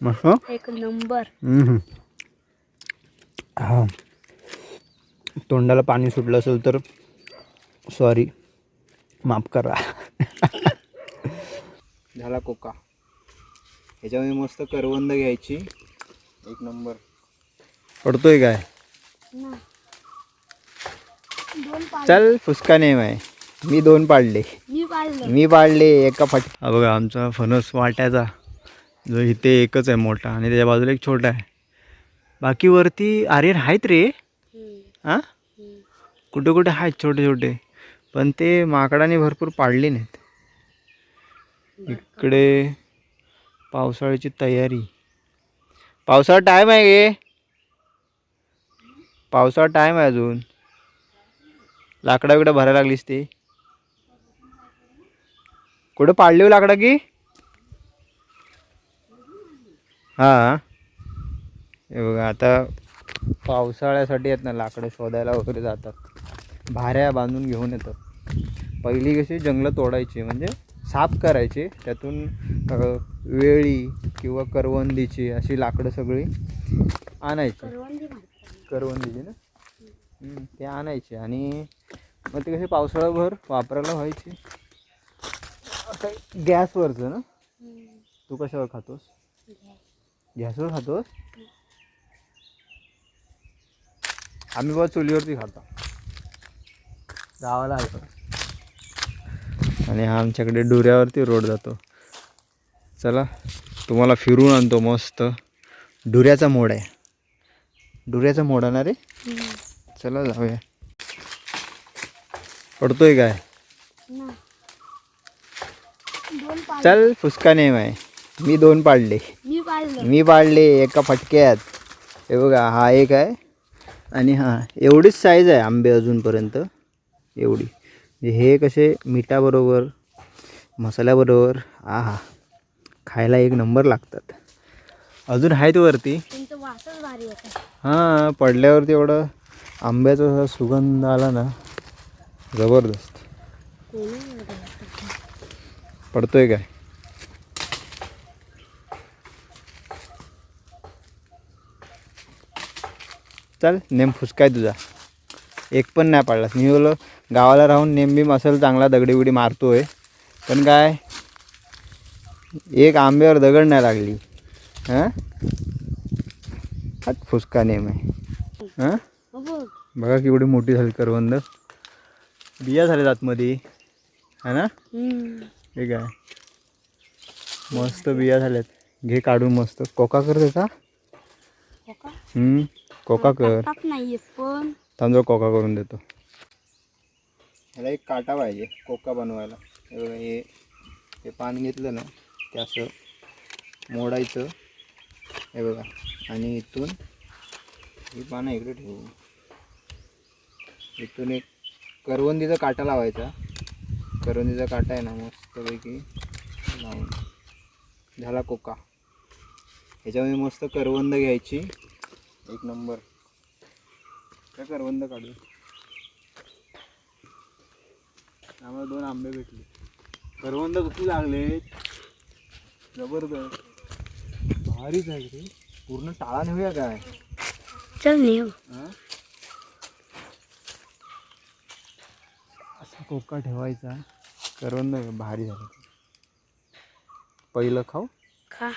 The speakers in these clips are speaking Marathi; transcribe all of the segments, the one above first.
मस्त. एक नंबर. हम्म. हा. तोंडाला पाणी सुटलं असेल तर सॉरी माफ करा. झाला कोका. ह्याच्यामध्ये मस्त करवंद घ्यायची. एक नंबर. पडतोय काय? ना दोन पाच चल फुसका नेम आहे मी दोन पाडले. मी पाडले. एका फट बघा आमचा फणस वाट्याचा. जो इथे एकच आहे मोठा आणि त्याच्या बाजूला एक छोटा आहे. बाकी वरती आर्यन आहेत रे. हां? कुठे कुठे आहेत छोटे छोटे? पण ते माकडाने भरपूर पाडले नाहीत. इकडे पावसाळ्याची तयारी. पावसाळा टाईम आहे गे. पावसाळा टाईम आहे अजून. लाकडा बिकडा भरायला लागलीस ते. कुठं पाडली हो लाकडा की? हां. हे बघा आता पावसाळ्यासाठी आहेत ना लाकडं शोधायला वगैरे जातात. भाऱ्या बांधून घेऊन येतात. पहिली कशी जंगलं तोडायची म्हणजे साफ करायची त्यातून वेळी किंवा करवंदीची अशी लाकडं सगळी आणायची. करवंदीची ना? ते आणायचे आणि मग ते कसे पावसाळाभर वापरायला व्हायची. गॅसवरचं ना. तू कशावर खातोस. गॅसवर खातोस आम्ही बघ चुलीवरती खातो. गावाला आलो आणि हा आमच्याकडे डुऱ्यावरती रोड जातो. चला तुम्हाला फिरून आणतो मस्त. डुऱ्याचा मोड आहे. डुऱ्याचा मोड आहे ना रे. चला जाऊया. पडतोय काय? चल फुसका नेम आहे मी दोन पाडले. मी पाडले. एका फटक्यात. हे बघा हा एक आहे आणि हा. एवढीच साईज आहे आंबे अजूनपर्यंत. एवढी. म्हणजे हे कसे मिठाबरोबर मसाल्याबरोबर आ हा खायला एक नंबर लागतात. अजून आहेत वरती. हां पडल्यावरती एवढं आंब्याचा असा सुगंध आला ना. जबरदस्त. पडतोय काय? चल नेम फुसकाय तुझा. एक पण नाही पाडलास मी बोलो गावाला राहून नेम बी असेल चांगला दगडी बिडी मारतोय. पण काय? एक आंब्यावर दगड नाही लागली. हां? हात फुसका नेम आहे. हां? बघ बघा केवढी मोठी झाली करवंद. बिया झाल्यात आतमध्ये. है ना. हे काय? मस्त बिया झाल्यात. घे काढून मस्त. कोका कर त्याचा हो? का? कोका कर. पण. तांदूळ कोका करून देतो. ह्याला एक काटा पाहिजे कोका बनवायला. हे हे हे पान घेतलं ना ते असं मोडायचं. हे बघा आणि इथून ही पानं इकडे ठेवू. इथून एक करवंदीचा काटा लावायचा. करवंदीचा काटा आहे ना मस्तपैकी लावून. झाला कोका. ह्याच्यामध्ये मस्त करवंद घ्यायची. एक नंबर. काय करवंद काढू आम्हाला दोन आंबे भेटले. करवंद कुठे लागले? जबरदस्त. भारीच आहे रे. पूर्ण टाळा नेऊया काय? चल नेऊ. हा? असा कोका ठेवायचा. करवंद भारी झालं. पहिलं खाऊ? खा.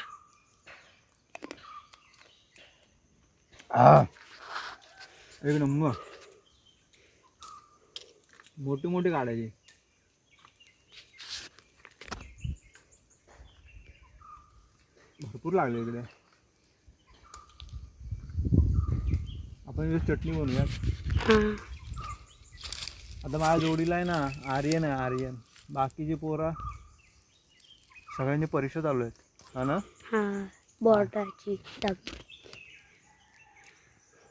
हा. एक नंबर. मोठी मोठी काढायची भरपूर लागले इकडे. आपण चटणी बनवूया हा. आता माझ्या जोडीला आहे ना आर्यन आहे आर्यन. बाकीची पोरा सगळ्यांची परीक्षा चालू आहेत. हा ना? हा. बॉर्डरची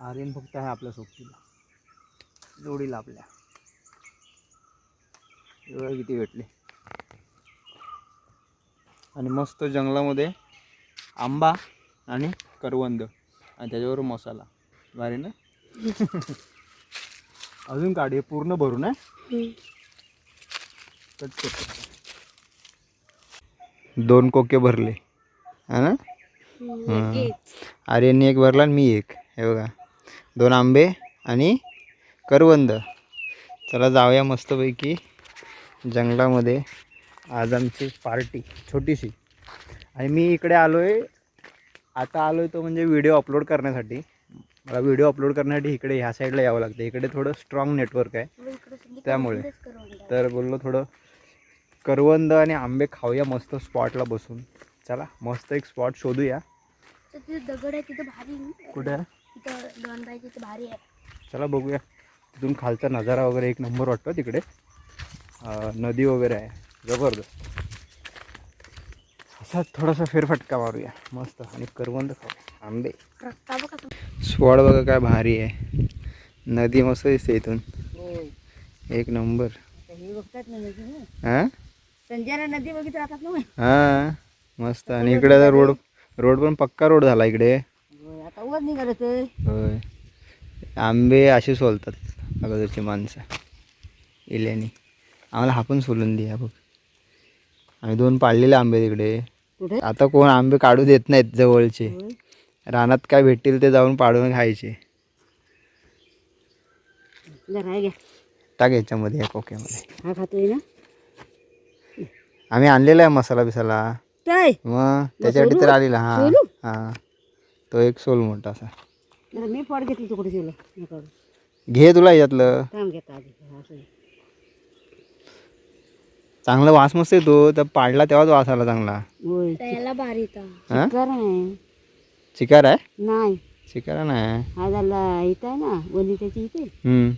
आर्यन फक्त आहे आपल्या सोबतीला. जोडीला आपल्या. एवढं किती भेटले? आणि मस्त जंगलामध्ये आंबा आणि करवंद. आणि त्याच्यावर मसाला. भारी ना? अजून काढ हे पूर्ण भरून आहे. दोन कोके भरले. हा ना? आर्यनने एक भरला आणि मी एक. हे बघा. दोन आंबे आणि करवंद. चला जाऊया मस्तपैकी जंगलामध्ये आज आमची पार्टी छोटीशी. आणि मी इकडे आलो आहे आता आलो आहे तो म्हणजे व्हिडिओ अपलोड करण्यासाठी. मला व्हिडिओ अपलोड करण्यासाठी इकडे ह्या साईडला यावं लागतं. इकडे थोडं स्ट्रॉंग नेटवर्क आहे. त्यामुळे. तर बोललो थोडं करवंद आणि आंबे खाऊया मस्त स्पॉटला बसून. चला मस्त एक स्पॉट शोधूया. तिथे दगड आहे तिथे भारी कुठे? आहे तिथं तिथे भारी आहे. चला बघूया. तिथून खालचा नजारा वगैरे एक नंबर वाटतो तिकडे. नदी वगैरे आहे. जबरदस्त. असा थोडासा फेरफटका मारूया. मस्त. आणि करवंद खाऊ. आंबे. रस्ता बघा बघा काय भारी आहे. नदी मस्त दिसते इथून. एक नंबर. हे बघतात ना नदी ना. हां? नदी बघित राहतात ना हां. मस्त. आणि इकडे रोड रोड पण पक्का रोड झाला इकडे. निघालं होय. आंबे असे सोलतात अगोदरची माणसं. इल्यानी. आम्हाला हा पण सोलून द्या बघ. आम्ही दोन पाळलेले आंबे तिकडे. आता कोण आंबे काढू देत नाहीत जवळचे. रानात काय भेटतील ते जाऊन पाडून खायचे. टाक याच्यामध्ये या कोक्यामध्ये हा खातोय ना? आम्ही आणलेला आहे मसाला बिसाला. मग त्याच्यासाठी तर आलेला हा? हा. तो एक सोल मोठा असा. मी घेतली तुकडे घे तुला घेता आधी आहे. चांगला वास मस्त येतो तर पाडला तेव्हाच वास आला चांगला. होय त्याला भारी हा? चिकार आहे. चिकार आहे? नाही. चिकारा नाही. हा झाला इथं आहे ना वनिताची इथे. हम्म.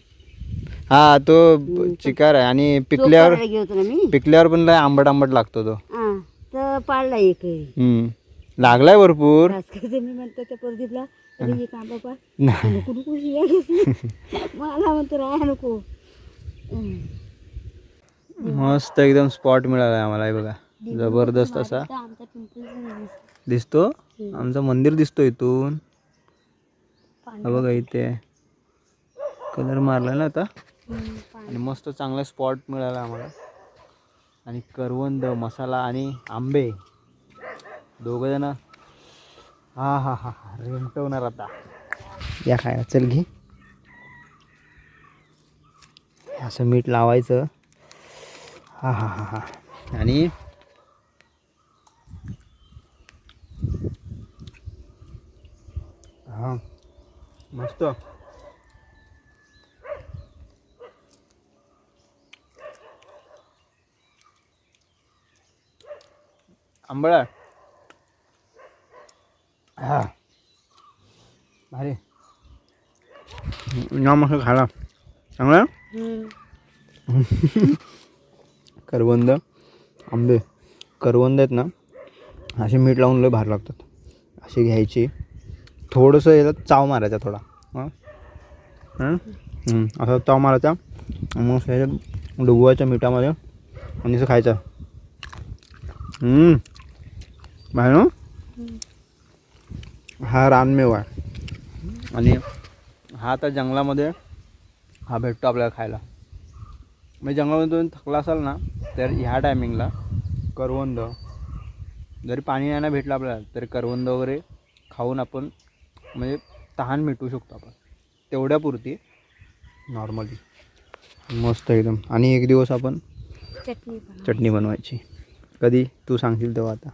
हा तो चिकार आहे आणि पिकल्यावर तो होतो ना मी. पिकल्यावर पण लय आंबट आंबट लागतो तो. हा तर पाडला एक. हम्म. लागलाय भरपूर. राजकाचं मी म्हणतो त्या प्रदीपला अरे एक आंबा पा नाही. नको नको शिव्या घेतली मला म्हणतो राहा नको. हम्म. मस्त एकदम स्पॉट मिळाला आम्हाला बघा. जबरदस्त असा. दिसतो. आमचं मंदिर दिसतो इथून. बघा इथे. कलर मारला ना आता. आणि मस्त चांगला स्पॉट मिळाला आम्हाला. आणि करवंद मसाला आणि आंबे. दोघं जण. हा हा हा हा. रेंटवणार आता. या खायला चल घे. असं मीठ लावायचं. हा हा हा हा. आणि हा. मस्त. आंबळा. हा. भारी. ना मस्त खाला. चांगला? करवंद आंबे. करवंद आहेत ना असे मीठ लावून लय भारी लागतात. असे घ्यायचे. थोडंसं याच्यात चाव मारायचा थोडा. हां? हं? हं, असा चाव मारायचा. मग ह्याच्यात डुबवायच्या मिठामध्ये आणि असं खायचं. हं. बाहेर ना हा रानमेवा आहे. आणि हा आता जंगलामध्ये हा भेटतो आपल्याला खायला. म्हणजे जंगलामध्ये तुम्ही थकला असाल ना तर ह्या टायमिंगला करवंद जरी पाणी नाही ना भेटलं आपल्याला तरी करवंद वगैरे खाऊन आपण म्हणजे तहान मिटवू शकतो आपण. तेवढ्यापुरती नॉर्मली मस्त एकदम. आणि एक दिवस आपण चटणी चटणी बनवायची. कधी? तू सांगशील तेव्हा आता.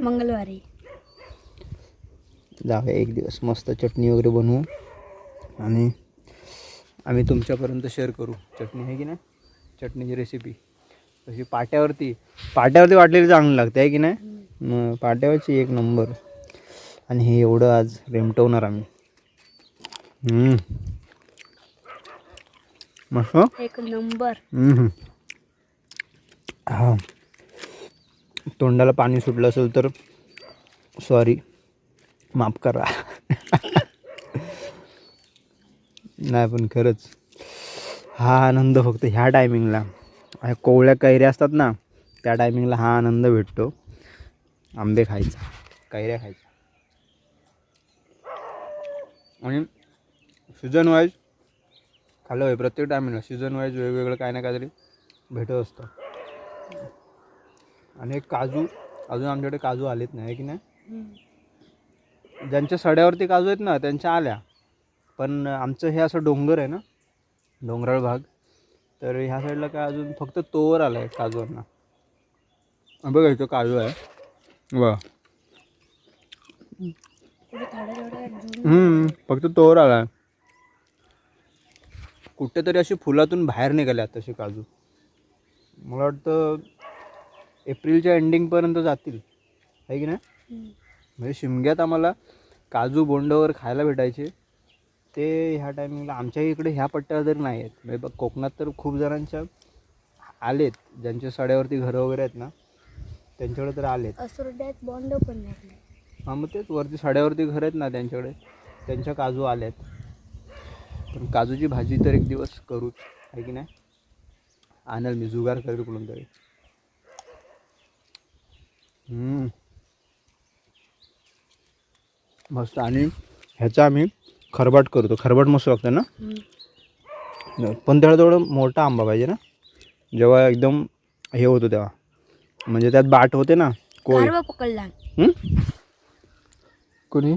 मंगळवारी. जाऊया एक दिवस मस्त चटणी वगैरे बनवू. आणि आम्ही तुमच्यापर्यंत शेअर करू. चटणी आहे की नाही? चटणीची रेसिपी तशी पाट्यावरती पाट्यावरती वाटलेली चांगली लागते आहे की नाही? मग पाट्यावरची एक नंबर आणि हे एवढं आज रेमटवणार आम्ही. मस्त? एक नंबर. हा. तोंडाला पाणी सुटलं असेल तर सॉरी माफ करा. नाही पण खरंच हा आनंद फक्त ह्या टायमिंगला कोवळ्या कैऱ्या असतात ना त्या टायमिंगला हा आनंद भेटतो. आंबे खायचा कैऱ्या खायच्या आणि सीझन वाईज खाल्लं होय प्रत्येक टायमिंगला सीझन वाईज वेगवेगळं काय ना काहीतरी भेटत असतं. आणि एक काजू अजून आमच्याकडे काजू आलेत नाही आहे की नाही? ज्यांच्या सड्यावरती काजू आहेत ना त्यांच्या आल्या. पण आमचं हे असं डोंगर आहे ना डोंगराळ भाग तर ह्या साईडला काय अजून फक्त तोवर आला आहे काजूंना बघा इथं काजू आहे. वा फक्त तोवर आला आहे कुठेतरी अशी फुलातून बाहेर निघाले तसे काजू. मला वाटतं एप्रिलच्या एंडिंगपर्यंत जातील. आहे की नाही? म्हणजे शिमग्यात आम्हाला काजू बोंडवर खायला भेटायचे. ते ह्या टायमिंगला आमच्या इकडे ह्या पट्ट्याला तरी नाही आहेत. म्हणजे बघ कोकणात तर खूप जणांच्या आलेत ज्यांच्या सड्यावरती घरं वगैरे आहेत ना त्यांच्याकडे तर आलेत. असुरड्यात बॉन्ड पण हां मग तेच वरती साड्यावरती घर आहेत ना त्यांच्याकडे त्यांच्या काजू आल्यात. पण काजूची भाजी तर एक दिवस करूच आहे की नाही? आणेल मी जुगार करेल कुठून तरी. हम्म. मस्त. आणि ह्याचा आम्ही खरबाट करतो. खरबाट मस्त लागतं ना? पण त्याला थोडं मोठा आंबा पाहिजे ना? जेव्हा एकदम हे होतं तेव्हा. म्हणजे त्यात बाट होते ना? कोळी. पकडला? कोणी?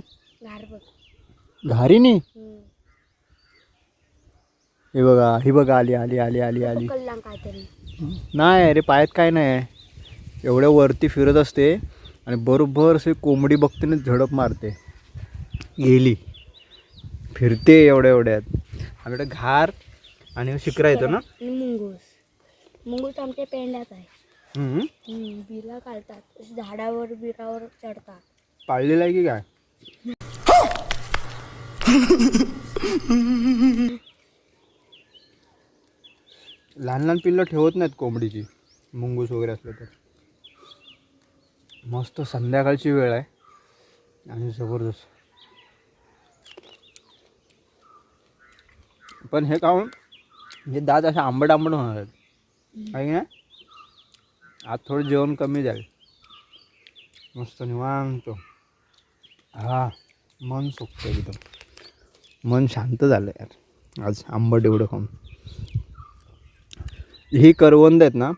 घारीनी? हे बघा ही बघा आली आली आली आली आली. नाही अरे पायात काय नाही. एवढ्या वरती फिरत असते आणि बरोबर असे कोंबडी बघते झडप मारते. गेली फिरते एवढ्या एवढ्यात. आमच्याकडे घार आणि शिकरा येतो ना? मुंगूस. मुंगूस आमच्या पेंड्यात आहे. हम्म. हम्म, बिला काढतात. झाडावर बिरावर चढतात. पाळलेला आहे की काय? लहान लहान पिल्लं ठेवत नाहीत कोंबडीची. मुंगूस वगैरे असलं तर. मस्त संध्याकाळची वेळ आहे. आणि जबरदस्त. पण हे खाऊन हे दात असे आंबट आंबट होणार आहेत. आहे नाही? आज थोडं जेवण कमी जाईल मस्त निवांत. हा मन सुकतं एकदम. मन शांत झालं यार. आज आंबट एवढं खाऊन. ही करवंद आहेत ना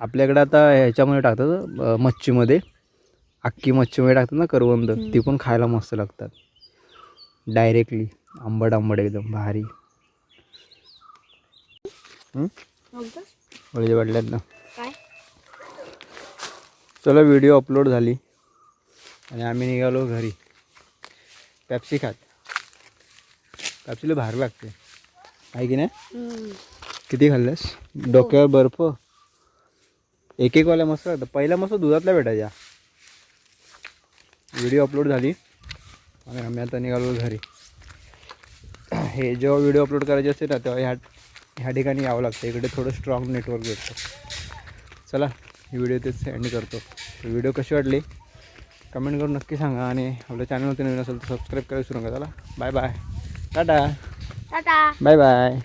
आपल्याकडे आता ह्याच्यामध्ये टाकतात मच्छीमध्ये. अख्खी मच्छीमध्ये टाकतात ना करवंद. ती पण खायला मस्त लागतात. डायरेक्टली आंबट आंबट एकदम भारी. वळजे वाटल्यात ना. चला व्हिडिओ अपलोड झाली. आणि आम्ही निघालो घरी. पॅप्सी खात. पॅप्सीला भारी लागते. आहे की नाही. किती खाल्लंस? डोक्यावर बर्फ. एक एक वाल्या मस्त लागतं पहिल्या मस्त दुधातल्या भेटायच्या. व्हिडिओ अपलोड झाली. आणि आम्ही आता निघालो घरी. हे जेव्हा व्हिडिओ अपलोड करायचे असते ना तेव्हा ह्या ह्या ठिकाणी यावं लागतं. इकडे थोडं स्ट्रॉंग नेटवर्क भेटतं. चला ही व्हिडिओ तेच एंड करतो. व्हिडिओ कशी वाटली? कमेंट करून नक्की सांगा आणि आपल्या चॅनलवरती नवीन असेल तर सबस्क्राईब करायला विसरू नका. चला bye bye tata. Tata bye bye